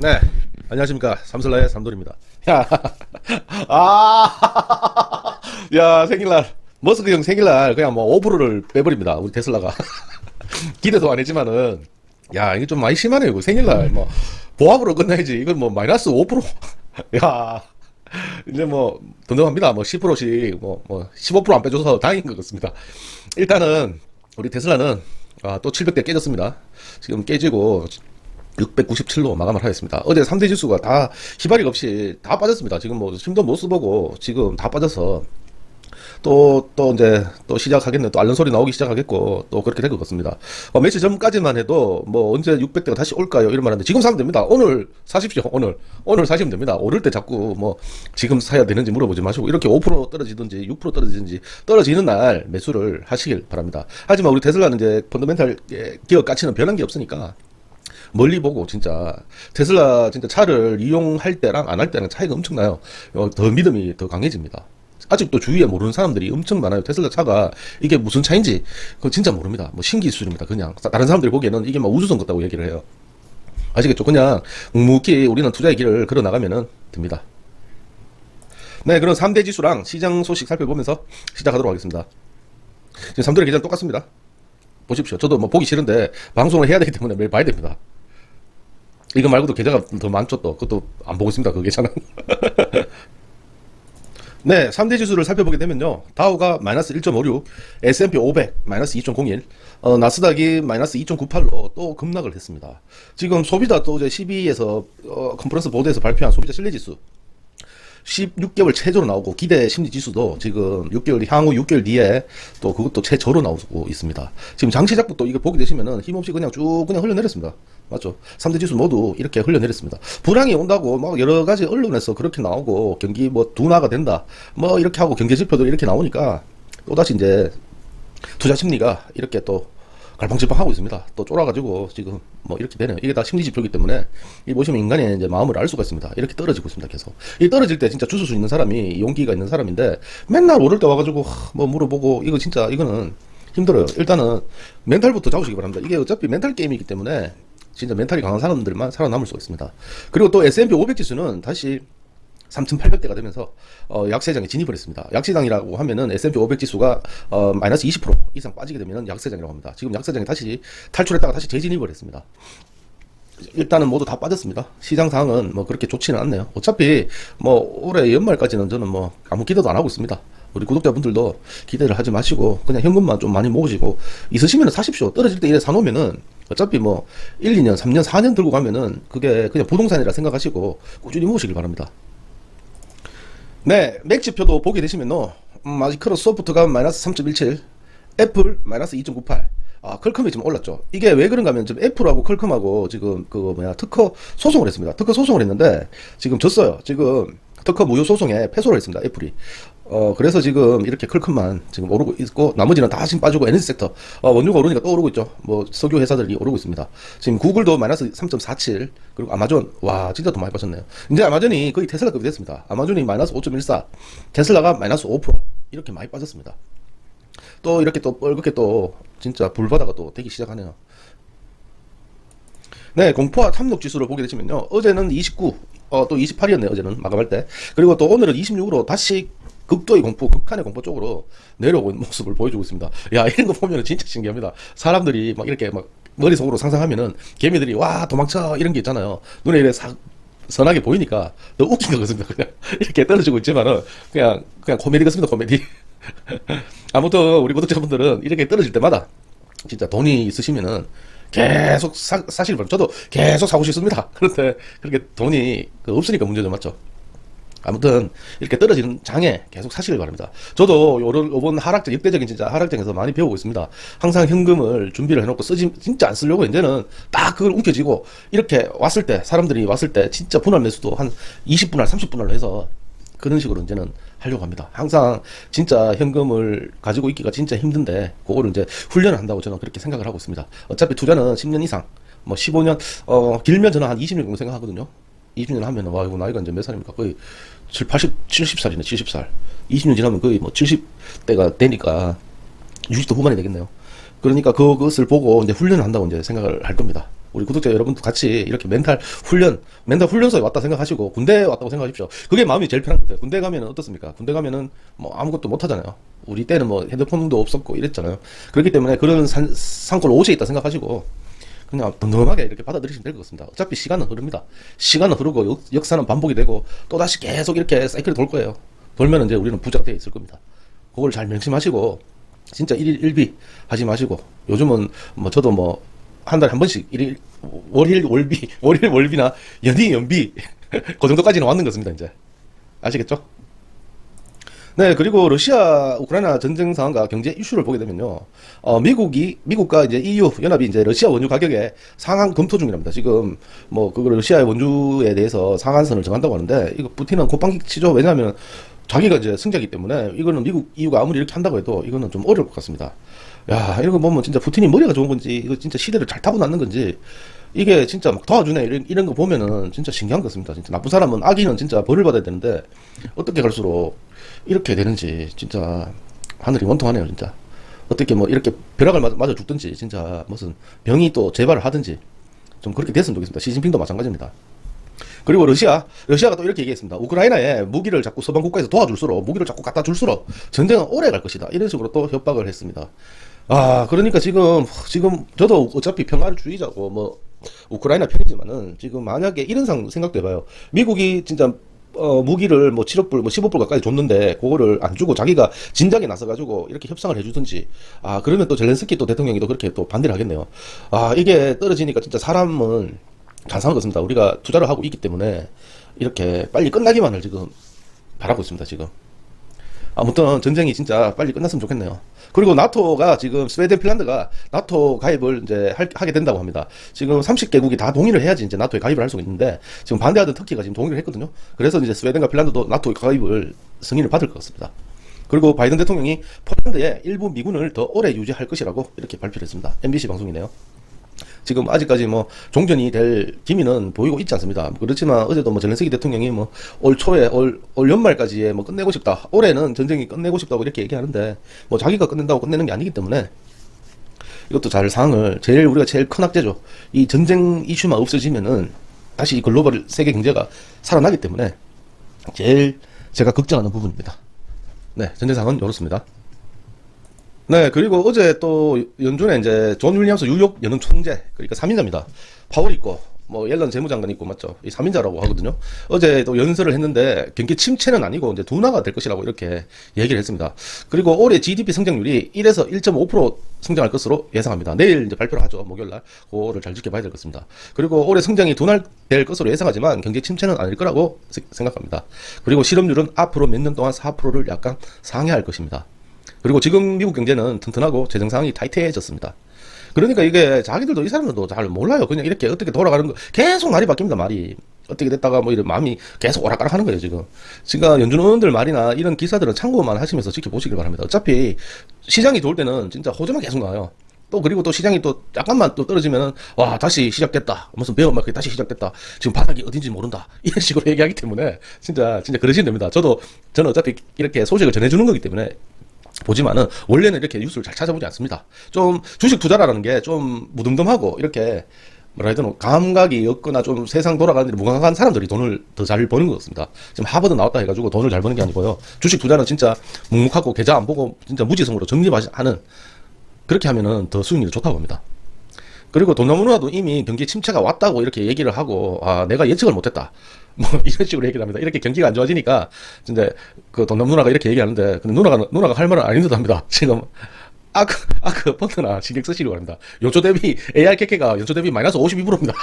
네, 안녕하십니까. 삼슬라의 삼돌입니다. 야, 아, 야, 생일날. 머스크 형 생일날 그냥 뭐 5%를 빼버립니다. 우리 테슬라가. 기대도 안 했지만은, 야, 이게 좀 많이 심하네요. 이거 생일날. 뭐, 보합으로 끝나야지. 이건 뭐, 마이너스 5%. 야, 이제 뭐, 든든합니다. 뭐, 10%씩, 뭐, 뭐, 15%안 빼줘서 다행인 것 같습니다. 일단은, 우리 테슬라는, 아, 또 700대 깨졌습니다. 지금 깨지고, 697로 마감을 하였습니다. 어제 3대 지수가 다 희발이 없이 다 빠졌습니다. 지금 뭐 힘도 못 써보고 지금 다 빠져서 또, 또 이제 또 시작하겠네. 또 알른 소리 나오기 시작하겠고 또 그렇게 될 것 같습니다. 어, 며칠 전까지만 해도 뭐 언제 600대가 다시 올까요? 이런 말 하는데 지금 사면 됩니다. 오늘 사십시오. 오늘. 오늘 사시면 됩니다. 오를 때 자꾸 뭐 지금 사야 되는지 물어보지 마시고 이렇게 5% 떨어지든지 6% 떨어지든지 떨어지는 날 매수를 하시길 바랍니다. 하지만 우리 테슬라는 이제 펀더멘탈 기업 가치는 변한 게 없으니까 멀리 보고 진짜 테슬라 진짜 차를 이용할 때랑 안 할 때랑 차이가 엄청나요. 어, 더 믿음이 더 강해집니다. 아직도 주위에 모르는 사람들이 엄청 많아요. 테슬라 차가 이게 무슨 차인지 그거 진짜 모릅니다. 뭐 신기술입니다. 그냥 다른 사람들이 보기에는 이게 막 우주선 같다고 얘기를 해요. 아시겠죠? 그냥 묵묵히 우리는 투자의 길을 걸어 나가면은 됩니다. 네, 그럼 3대 지수랑 시장 소식 살펴보면서 시작하도록 하겠습니다. 지금 3대의 계좌는 똑같습니다. 보십시오. 저도 뭐 보기 싫은데 방송을 해야 되기 때문에 매일 봐야 됩니다. 이거 말고도 계좌가 더 많죠 또. 그것도 안 보고 있습니다. 그 계좌는. 네, 3대 지수를 살펴보게 되면요. 다우가 마이너스 1.56, S&P 500 마이너스 2.01, 어, 나스닥이 마이너스 2.98로 또 급락을 했습니다. 지금 소비자 또 이제 12에서 어, 컨퍼런스 보드에서 발표한 소비자 신뢰 지수 16개월 최저로 나오고 기대 심리 지수도 지금 6개월 향후 6개월 뒤에 또 그것도 최저로 나오고 있습니다. 지금 장시 작부터 이거 보게 되시면은 힘없이 그냥 쭉 그냥 흘러내렸습니다. 맞죠? 3대 지수 모두 이렇게 흘러내렸습니다. 불황이 온다고 막 여러 가지 언론에서 그렇게 나오고 경기 뭐 둔화가 된다. 뭐 이렇게 하고 경제 지표도 이렇게 나오니까 또다시 이제 투자 심리가 이렇게 또 갈팡질팡 하고 있습니다. 또 쫄아가지고 지금 뭐 이렇게 되네요. 이게 다 심리 지표이기 때문에 이 보시면 인간의 이제 마음을 알 수가 있습니다. 이렇게 떨어지고 있습니다. 계속 이 떨어질 때 진짜 주술 수 있는 사람이 용기가 있는 사람인데 맨날 오를 때 와가지고 하, 뭐 물어보고 이거 진짜 이거는 힘들어요. 일단은 멘탈부터 잡으시기 바랍니다. 이게 어차피 멘탈 게임이기 때문에 진짜 멘탈이 강한 사람들만 살아남을 수가 있습니다. 그리고 또 S&P 500 지수는 다시 3,800대가 되면서 어, 약세장에 진입을 했습니다. 약세장이라고 하면은 S&P 500 지수가 어, 마이너스 20% 이상 빠지게 되면 약세장이라고 합니다. 지금 약세장에 다시 탈출했다가 다시 재진입을 했습니다. 일단은 모두 다 빠졌습니다. 시장 상황은 뭐 그렇게 좋지는 않네요. 어차피 뭐 올해 연말까지는 저는 뭐 아무 기대도 안 하고 있습니다. 우리 구독자분들도 기대를 하지 마시고 그냥 현금만 좀 많이 모으시고 있으시면 사십시오. 떨어질 때 이래 사놓으면은 어차피 뭐 1, 2년, 3년, 4년 들고 가면은 그게 그냥 부동산이라 생각하시고 꾸준히 모으시길 바랍니다. 네, 맥 지표도 보게 되시면 요. 음, 마이크로 소프트가 마이너스 3.17, 애플 마이너스 2.98. 아, 퀄컴이 지금 올랐죠. 이게 왜 그런가 하면 지금 애플하고 퀄컴하고 지금 그거 뭐야 특허 소송을 했습니다. 특허 소송을 했는데 지금 졌어요. 지금 특허 무효 소송에 패소를 했습니다. 애플이. 어, 그래서 지금 이렇게 클컴만 지금 오르고 있고, 나머지는 다 지금 빠지고, 에너지 섹터, 어, 원유가 오르니까 또 오르고 있죠. 뭐, 석유 회사들이 오르고 있습니다. 지금 구글도 마이너스 3.47, 그리고 아마존, 와, 진짜 더 많이 빠졌네요. 이제 아마존이 거의 테슬라급이 됐습니다. 아마존이 마이너스 5.14, 테슬라가 마이너스 5%, 이렇게 많이 빠졌습니다. 또 이렇게 또 뻘겋게 또, 진짜 불바다가 또 되기 시작하네요. 네, 공포와 탐욕 지수를 보게 되시면요. 어제는 29, 어, 또 28이었네요, 어제는. 마감할 때. 그리고 또 오늘은 26으로 다시 극도의 공포, 극한의 공포 쪽으로 내려오고 있는 모습을 보여주고 있습니다. 야, 이런 거 보면 진짜 신기합니다. 사람들이 막 이렇게 막 머릿속으로 상상하면은 개미들이 와, 도망쳐! 이런 게 있잖아요. 눈에 이렇게 사, 선하게 보이니까 더 웃긴 거거든요. 그냥 이렇게 떨어지고 있지만은 그냥, 그냥 코미디 같습니다, 코미디. 아무튼 우리 구독자분들은 이렇게 떨어질 때마다 진짜 돈이 있으시면은 계속 사, 사실 저도 계속 사고 싶습니다. 그런데 그렇게 돈이 그 없으니까 문제죠, 맞죠? 아무튼 이렇게 떨어지는 장에 계속 사시길 바랍니다. 저도 요런 요번 하락장 역대적인 진짜 하락장에서 많이 배우고 있습니다. 항상 현금을 준비를 해놓고 쓰지 진짜 안 쓰려고 이제는 딱 그걸 움켜쥐고 이렇게 왔을 때 사람들이 왔을 때 진짜 분할 매수도 한 20분할 30분할로 해서 그런 식으로 이제는 하려고 합니다. 항상 진짜 현금을 가지고 있기가 진짜 힘든데 그거를 이제 훈련을 한다고 저는 그렇게 생각을 하고 있습니다. 어차피 투자는 10년 이상 뭐 15년 어 길면 저는 한 20년 정도 생각하거든요. 20년 하면은 와 이거 나이가 이제 몇 살입니까? 거의 7, 80, 70살이네 70살 20년 지나면 거의 뭐 70대가 되니까 60대 후반이 되겠네요 그러니까 그것을 보고 이제 훈련을 한다고 이제 생각을 할 겁니다 우리 구독자 여러분도 같이 이렇게 멘탈 훈련, 멘탈 훈련소에 왔다 생각하시고 군대에 왔다고 생각하십시오. 그게 마음이 제일 편한 것 같아요. 군대 가면은 어떻습니까? 군대 가면은 뭐 아무것도 못 하잖아요. 우리 때는 뭐 핸드폰도 없었고 이랬잖아요. 그렇기 때문에 그런 산, 산골 옷에 있다 생각하시고 그냥 덤덤하게 이렇게 받아들이시면 될 것 같습니다. 어차피 시간은 흐릅니다. 시간은 흐르고 역, 역사는 반복이 되고 또다시 계속 이렇게 사이클이 돌 거예요. 돌면 이제 우리는 부자가 되어 있을 겁니다. 그걸 잘 명심하시고 진짜 일일 일비 하지 마시고 요즘은 뭐 저도 뭐 한 달에 한 번씩 일일 월일 월비 월일 월비나 연이 연비 그 정도까지는 왔는 것입니다 이제 아시겠죠? 네, 그리고 러시아 우크라이나 전쟁 상황과 경제 이슈를 보게 되면요. 어, 미국이 미국과 이제 EU 연합이 이제 러시아 원유 가격에 상한 검토 중이랍니다. 지금 뭐 그거 러시아의 원유에 대해서 상한선을 정한다고 하는데 이거 푸틴은 곧방기 치죠. 왜냐하면 자기가 이제 승자기 때문에 이거는 미국 EU가 아무리 이렇게 한다고 해도 이거는 좀 어려울 것 같습니다. 야, 이런 거 보면 진짜 푸틴이 머리가 좋은 건지 이거 진짜 시대를 잘 타고났는 건지 이게 진짜 막 도와주네 이런, 이런 거 보면은 진짜 신기한 것 같습니다. 진짜 나쁜 사람은 악인은 진짜 벌을 받아야 되는데 어떻게 갈수록 이렇게 되는지 진짜 하늘이 원통하네요 진짜. 어떻게 뭐 이렇게 벼락을 맞아, 맞아 죽든지 진짜 무슨 병이 또 재발을 하든지 좀 그렇게 됐으면 좋겠습니다. 시진핑도 마찬가지입니다. 그리고 러시아 러시아가 또 이렇게 얘기했습니다. 우크라이나에 무기를 자꾸 서방 국가에서 도와줄수록 무기를 자꾸 갖다 줄수록 전쟁은 오래 갈 것이다. 이런 식으로 또 협박을 했습니다 아 그러니까 지금 지금 저도 어차피 평화주의자고 뭐 우크라이나 편이지만은 지금 만약에 이런 상 생각도 해봐요 미국이 진짜 어, 무기를 뭐 7억 불, 뭐 15불 가까이 줬는데 그거를 안 주고 자기가 진작에 나서가지고 이렇게 협상을 해주든지 아 그러면 또 젤렌스키 또 대통령이 또 그렇게 또 반대를 하겠네요. 아 이게 떨어지니까 진짜 사람은 잘 사는 것입니다. 우리가 투자를 하고 있기 때문에 이렇게 빨리 끝나기만을 지금 바라고 있습니다. 지금. 아무튼 전쟁이 진짜 빨리 끝났으면 좋겠네요. 그리고 나토가 지금 스웨덴, 핀란드가 나토 가입을 이제 할- 하게 된다고 합니다. 지금 30개국이 다 동의를 해야지 이제 나토에 가입을 할 수가 있는데 지금 반대하던 터키가 지금 동의를 했거든요. 그래서 이제 스웨덴과 핀란드도 나토 가입을 승인을 받을 것 같습니다. 그리고 바이든 대통령이 폴란드에 일부 미군을 더 오래 유지할 것이라고 이렇게 발표를 했습니다. MBC 방송이네요. 지금 아직까지 뭐 종전이 될 기미는 보이고 있지 않습니다. 그렇지만 어제도 뭐 젤렌스키 대통령이 뭐 올 초에 올, 올 연말까지에 뭐 끝내고 싶다. 올해는 전쟁이 끝내고 싶다고 이렇게 얘기하는데 뭐 자기가 끝낸다고 끝내는 게 아니기 때문에 이것도 잘 상황을 제일 우리가 제일 큰 악재죠. 이 전쟁 이슈만 없어지면은 다시 이 글로벌 세계 경제가 살아나기 때문에 제일 제가 걱정하는 부분입니다. 네, 전쟁 상황은 이렇습니다. 네, 그리고 어제 또 연준에 이제 존 윌리엄스 뉴욕 연은 총재, 그러니까 3인자입니다. 파월 있고, 뭐 옐런 재무장관 있고 맞죠? 이 3인자라고 하거든요. 어제 또 연설을 했는데 경기 침체는 아니고 이제 둔화가 될 것이라고 이렇게 얘기를 했습니다. 그리고 올해 GDP 성장률이 1에서 1.5% 성장할 것으로 예상합니다. 내일 이제 발표를 하죠. 목요일 날. 그거를 잘 지켜봐야 될 것입니다. 그리고 올해 성장이 둔화될 것으로 예상하지만 경기 침체는 아닐 거라고 세- 생각합니다. 그리고 실업률은 앞으로 몇 년 동안 4%를 약간 상회할 것입니다. 그리고 지금 미국 경제는 튼튼하고 재정 상황이 타이트해졌습니다. 그러니까 이게 자기들도 이 사람들도 잘 몰라요. 그냥 이렇게 어떻게 돌아가는 거 계속 말이 바뀝니다. 말이 어떻게 됐다가 뭐 이런 마음이 계속 오락가락 하는 거예요 지금. 그러니까 연준 의원들 말이나 이런 기사들은 참고만 하시면서 지켜보시길 바랍니다. 어차피 시장이 좋을 때는 진짜 호재만 계속 나와요. 또 그리고 또 시장이 또 약간만 또 떨어지면은 와 다시 시작됐다 무슨 배운 만큼 다시 시작됐다 지금 바닥이 어딘지 모른다 이런 식으로 얘기하기 때문에 진짜 진짜 그러시면 됩니다 저도 저는 어차피 이렇게 소식을 전해주는 거기 때문에 보지만은 원래는 이렇게 뉴스를 잘 찾아보지 않습니다. 좀 주식 투자라는 게 좀 무덤덤하고 이렇게 뭐라 해야 되나 감각이 없거나 좀 세상 돌아가는 데 무감각한 사람들이 돈을 더 잘 버는 것 같습니다. 지금 하버드 나왔다 해가지고 돈을 잘 버는 게 아니고요. 주식 투자는 진짜 묵묵하고 계좌 안 보고 진짜 무지성으로 적립하는 그렇게 하면은 더 수익률이 좋다고 합니다. 그리고 돈나무누나도 이미 경기 침체가 왔다고 이렇게 얘기를 하고 아 내가 예측을 못했다 뭐 이런 식으로 얘기를 합니다. 이렇게 경기가 안 좋아지니까 진짜 그 돈나무 누나가 이렇게 얘기하는데 근데 누나가 누나가 할 말은 아닌 듯합니다. 지금 아크 아크 펀드나 신경 쓰시기 바랍니다. 연초 대비 AI 캐캐가 연초 대비 마이너스 52%입니다.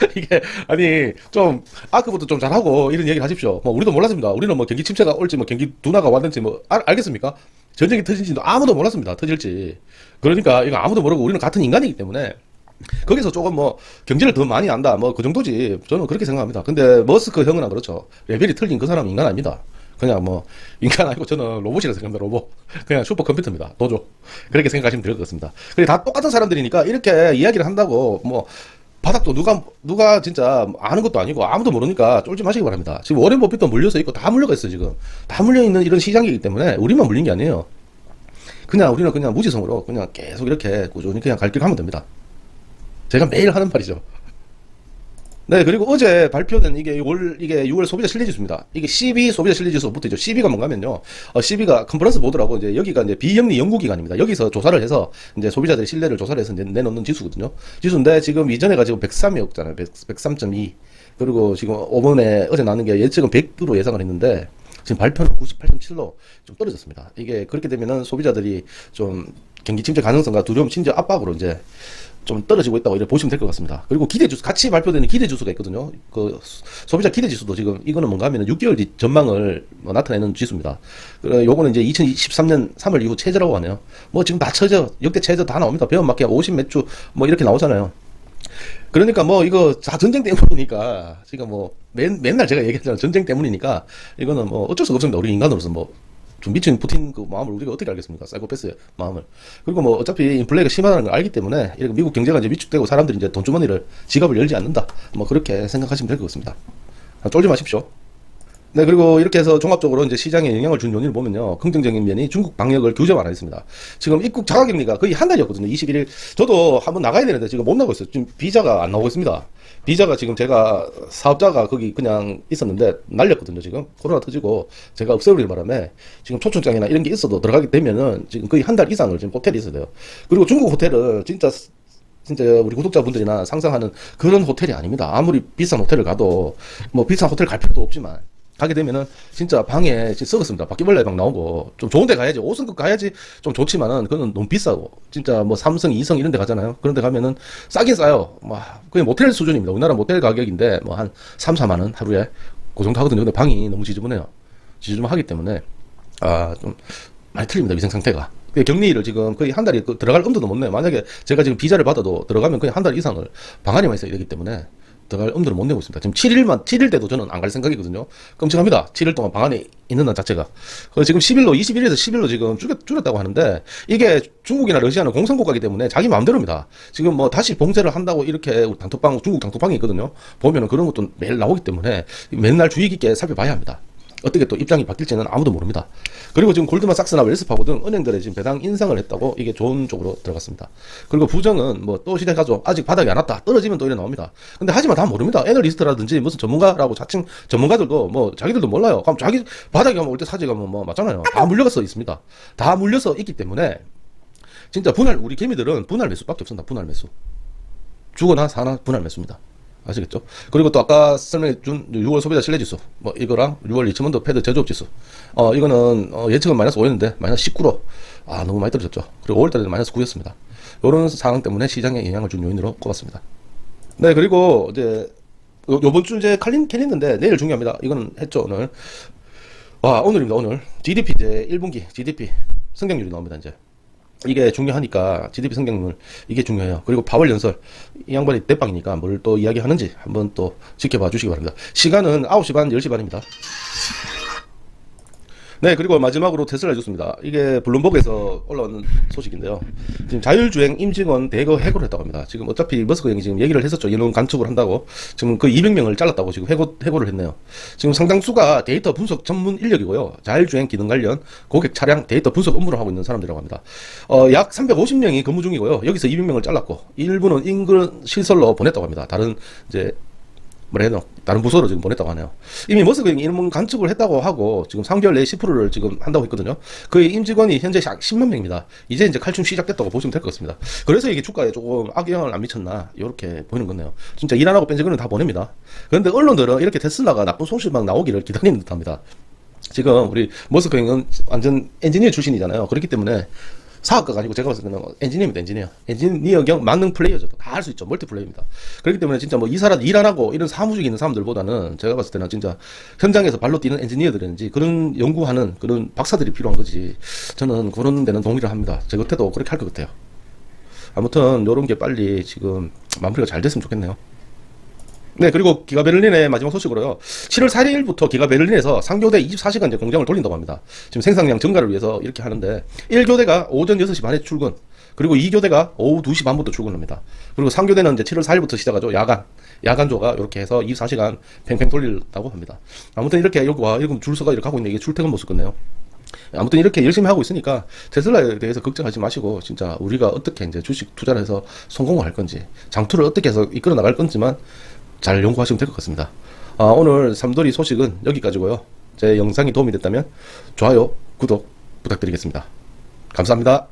이게 아니 좀 아크부터 좀 잘하고 이런 얘기를 하십시오. 뭐 우리도 몰랐습니다. 우리는 뭐 경기 침체가 올지 뭐 경기 둔화가 왔는지 뭐 알, 알겠습니까? 전쟁이 터진지도 아무도 몰랐습니다. 터질지. 그러니까 이거 아무도 모르고 우리는 같은 인간이기 때문에 거기서 조금 뭐 경제를 더 많이 안다 뭐 그 정도지. 저는 그렇게 생각합니다. 근데 머스크 형은 안 그렇죠. 레벨이 틀린 그 사람은 인간 아닙니다. 그냥 뭐 인간 아니고 저는 로봇이라 생각합니다 로봇. 그냥 슈퍼컴퓨터입니다. 도조. 그렇게 생각하시면 될 것 같습니다. 그리고 다 똑같은 사람들이니까 이렇게 이야기를 한다고 뭐 바닥도 누가 누가 진짜 아는 것도 아니고 아무도 모르니까 쫄지 마시기 바랍니다. 지금 워렌 버핏도 물려서 있고 다 물려가 있어요 지금. 다 물려 있는 이런 시장이기 때문에 우리만 물린 게 아니에요. 그냥 우리는 그냥 무지성으로 그냥 계속 이렇게 꾸준히 그냥 갈 길 가면 됩니다 제가 매일 하는 말이죠. 네, 그리고 어제 발표된 이게 올, 이게 6월 소비자 신뢰지수입니다. 이게 CB 소비자 신뢰지수 붙어있죠. CB가 뭔가면요. 어, CB가 컨퍼런스 보드라고 이제 여기가 이제 비영리 연구기관입니다. 여기서 조사를 해서 이제 소비자들의 신뢰를 조사를 해서 이제 내놓는 지수거든요. 지수인데 지금 이전에 가 지금 103이었잖아요. 100, 103.2. 그리고 지금 5번에 어제 나는 게 예측은 100으로 예상을 했는데 지금 발표는 98.7로 좀 떨어졌습니다. 이게 그렇게 되면은 소비자들이 좀 경기 침체 가능성과 두려움, 심지어 압박으로 이제 좀 떨어지고 있다고 이렇게 보시면 될 것 같습니다. 그리고 기대 지수, 같이 발표되는 기대 지수가 있거든요. 그 소비자 기대 지수도 지금 이거는 뭔가 하면 6개월 뒤 전망을 뭐 나타내는 지수입니다. 그 요거는 이제 2023년 3월 이후 최저라고 하네요. 뭐 지금 다 최저, 역대 최저 다 나옵니다. 배원 맞게 50 몇 주 뭐 이렇게 나오잖아요. 그러니까 뭐 이거 다 전쟁 때문이니까 지금 뭐 맨, 맨날 제가 얘기했잖아요. 전쟁 때문이니까 이거는 뭐 어쩔 수가 없습니다. 우리 인간으로서 뭐 좀 미친 푸틴 그 마음을 우리가 어떻게 알겠습니까? 사이코패스의 마음을. 그리고 뭐 어차피 인플레이가 심하다는 걸 알기 때문에 이렇게 미국 경제가 이제 위축되고 사람들이 이제 돈주머니를 지갑을 열지 않는다. 뭐 그렇게 생각하시면 될 것 같습니다. 아, 쫄지 마십시오. 네, 그리고 이렇게 해서 종합적으로 이제 시장에 영향을 준 요인을 보면요. 긍정적인 면이 중국 방역을 규제 완화했습니다. 지금 입국 자가 격리가 거의 한 달이었거든요. 21일. 저도 한번 나가야 되는데 지금 못 나가고 있어요. 지금 비자가 안 나오고 있습니다. 비자가 지금 제가 사업자가 거기 그냥 있었는데 날렸거든요. 지금 코로나 터지고 제가 없애버리는 바람에 지금 초청장이나 이런 게 있어도 들어가게 되면은 지금 거의 한 달 이상을 지금 호텔에 있어야 돼요. 그리고 중국 호텔은 진짜 진짜 우리 구독자분들이나 상상하는 그런 호텔이 아닙니다. 아무리 비싼 호텔을 가도 뭐 비싼 호텔 갈 필요도 없지만 가게 되면은 진짜 방에 썩었습니다. 바퀴벌레 방 나오고 좀 좋은 데 가야지 5성급 가야지 좀 좋지만은 그건 너무 비싸고 진짜 뭐 삼성, 이성 이런 데 가잖아요. 그런 데 가면은 싸긴 싸요. 막 그냥 모텔 수준입니다. 우리나라 모텔 가격인데 뭐 한 3, 4만 원 하루에 그 정도 하거든요. 근데 방이 너무 지저분해요. 지저분하기 때문에 아 좀 많이 틀립니다. 위생 상태가. 그 격리를 지금 거의 한 달이 그 들어갈 엄두도 못 내요. 만약에 제가 지금 비자를 받아도 들어가면 거의 한달 이상을 방 안에만 있어야 되기 때문에 들어갈 엄두를 못 내고 있습니다. 지금 7일만, 7일 때도 저는 안 갈 생각이거든요. 끔찍합니다. 7일 동안 방 안에 있는 날 자체가. 그래서 지금 10일로, 21일에서 10일로 지금 줄였, 줄였다고 하는데, 이게 중국이나 러시아는 공산국가이기 때문에 자기 마음대로입니다. 지금 뭐 다시 봉쇄를 한다고 이렇게 단톡방, 중국 단톡방이 있거든요. 보면은 그런 것도 매일 나오기 때문에 맨날 주의 깊게 살펴봐야 합니다. 어떻게 또 입장이 바뀔지는 아무도 모릅니다. 그리고 지금 골드만삭스나 웰스파고 등 은행들의 지금 배당 인상을 했다고 이게 좋은 쪽으로 들어갔습니다. 그리고 부정은 뭐 또 시대가죠. 아직 바닥이 안 왔다. 떨어지면 또 이래 나옵니다. 근데 하지만 다 모릅니다. 애널리스트라든지 무슨 전문가라고 자칭 전문가들도 뭐 자기들도 몰라요. 그럼 자기 바닥이 올 때 사지 가면 뭐 맞잖아요. 다 물려서 있습니다. 다 물려서 있기 때문에 진짜 분할 우리 개미들은 분할 매수밖에 없습니다. 분할 매수. 죽어나 사나 분할 매수입니다. 아시겠죠? 그리고 또 아까 설명해 준 6월 소비자 신뢰지수 뭐 이거랑 6월 2천원도 패드 제조업 지수 어 이거는 어, 예측은 마이너스 5였는데 마이너스 19로 아 너무 많이 떨어졌죠. 그리고 5월달에는 마이너스 9였습니다. 이런 상황 때문에 시장에 영향을 준 요인으로 꼽았습니다. 네 그리고 이제 요- 요번 주 이제 칼린 캘린인데 내일 중요합니다. 이거는 했죠 오늘. 와 오늘입니다 오늘 GDP 이제 1분기 GDP 성장률이 나옵니다 이제. 이게 중요하니까 GDP 성장률 이게 중요해요. 그리고 파월 연설 이 양반이 대빵이니까 뭘 또 이야기하는지 한번 또 지켜봐 주시기 바랍니다. 시간은 9시 반 10시 반입니다. 네, 그리고 마지막으로 테슬라 해줬습니다. 이게 블룸버그에서 올라오는 소식인데요. 지금 자율주행 임직원 대거 해고를 했다고 합니다. 지금 어차피 머스크 형이 지금 얘기를 했었죠. 인원 간축을 한다고. 지금 그 200명을 잘랐다고 지금 해고, 해고를 했네요. 지금 상당수가 데이터 분석 전문 인력이고요. 자율주행 기능 관련 고객 차량 데이터 분석 업무를 하고 있는 사람들이라고 합니다. 어, 약 350명이 근무 중이고요. 여기서 200명을 잘랐고, 일부는 인근 시설로 보냈다고 합니다. 다른 이제 뭐라 해야 되나 다른 부서로 지금 보냈다고 하네요. 이미 머스크 형이 인문 간축을 했다고 하고 지금 3개월 내에 10%를 지금 한다고 했거든요. 그의 임직원이 현재 약 10만 명입니다. 이제 이제 칼춤 시작됐다고 보시면 될 것 같습니다. 그래서 이게 주가에 조금 악영향을 안 미쳤나 이렇게 보이는 거네요. 진짜 일 안 하고 뺀지거는 다 보냅니다. 그런데 언론들은 이렇게 테슬라가 나쁜 소식만 나오기를 기다리는 듯합니다. 지금 우리 머스크 형은 완전 엔지니어 출신이잖아요. 그렇기 때문에 사업가가 아니고 제가 봤을 때는 엔지니어입니다, 엔지니어. 엔지니어 겸 만능 플레이어죠. 다 할 수 있죠. 멀티 플레이입니다. 그렇기 때문에 진짜 뭐 이사라 일 안 하고 이런 사무직에 있는 사람들보다는 제가 봤을 때는 진짜 현장에서 발로 뛰는 엔지니어들인지 그런 연구하는 그런 박사들이 필요한 거지. 저는 그런 데는 동의를 합니다. 제 곁에도 그렇게 할 것 같아요. 아무튼 이런 게 빨리 지금 마무리가 잘 됐으면 좋겠네요. 네, 그리고 기가 베를린의 마지막 소식으로요. 7월 4일부터 기가 베를린에서 상교대 24시간제 공장을 돌린다고 합니다. 지금 생산량 증가를 위해서 이렇게 하는데 1교대가 오전 6시 반에 출근, 그리고 2교대가 오후 2시 반부터 출근합니다. 그리고 3교대는 이제 7월 4일부터 시작하죠. 야간. 야간조가 이렇게 해서 24시간 팽팽 돌린다고 합니다. 아무튼 이렇게 여기 와, 이렇게 줄서가 이렇게 하고 있는 게 출퇴근 모습 같네요. 아무튼 이렇게 열심히 하고 있으니까 테슬라에 대해서 걱정하지 마시고 진짜 우리가 어떻게 이제 주식 투자를 해서 성공을 할 건지 장투를 어떻게 해서 이끌어 나갈 건지만 잘 연구하시면 될 것 같습니다. 아, 오늘 삼돌이 소식은 여기까지고요. 제 영상이 도움이 됐다면 좋아요, 구독 부탁드리겠습니다. 감사합니다.